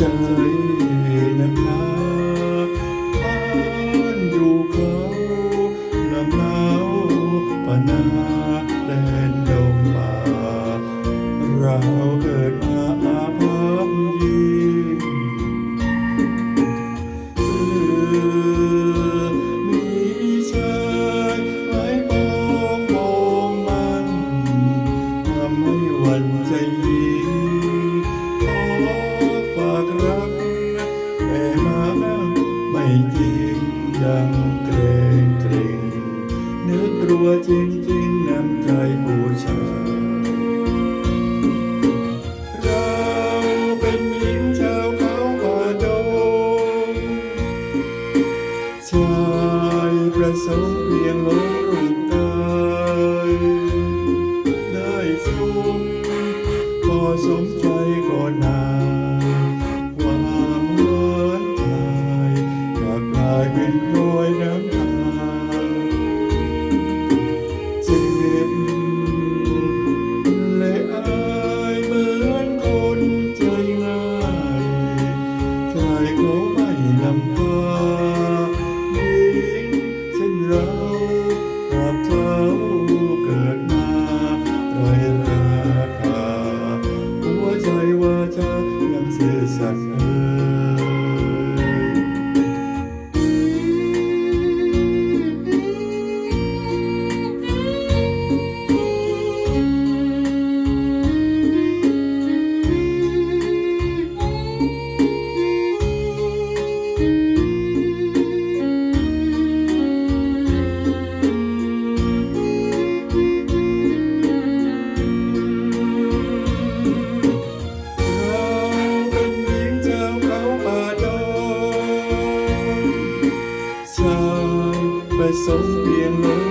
Victory จริงดังเกรงเกรงนึกกลัวจริงจริงนำใจผู้ชายเราเป็นหญิงชาวเขาป่าดงชายประสงค์เพียงลงรูปตายได้ชมพอสมใจ I will go now. 走遍路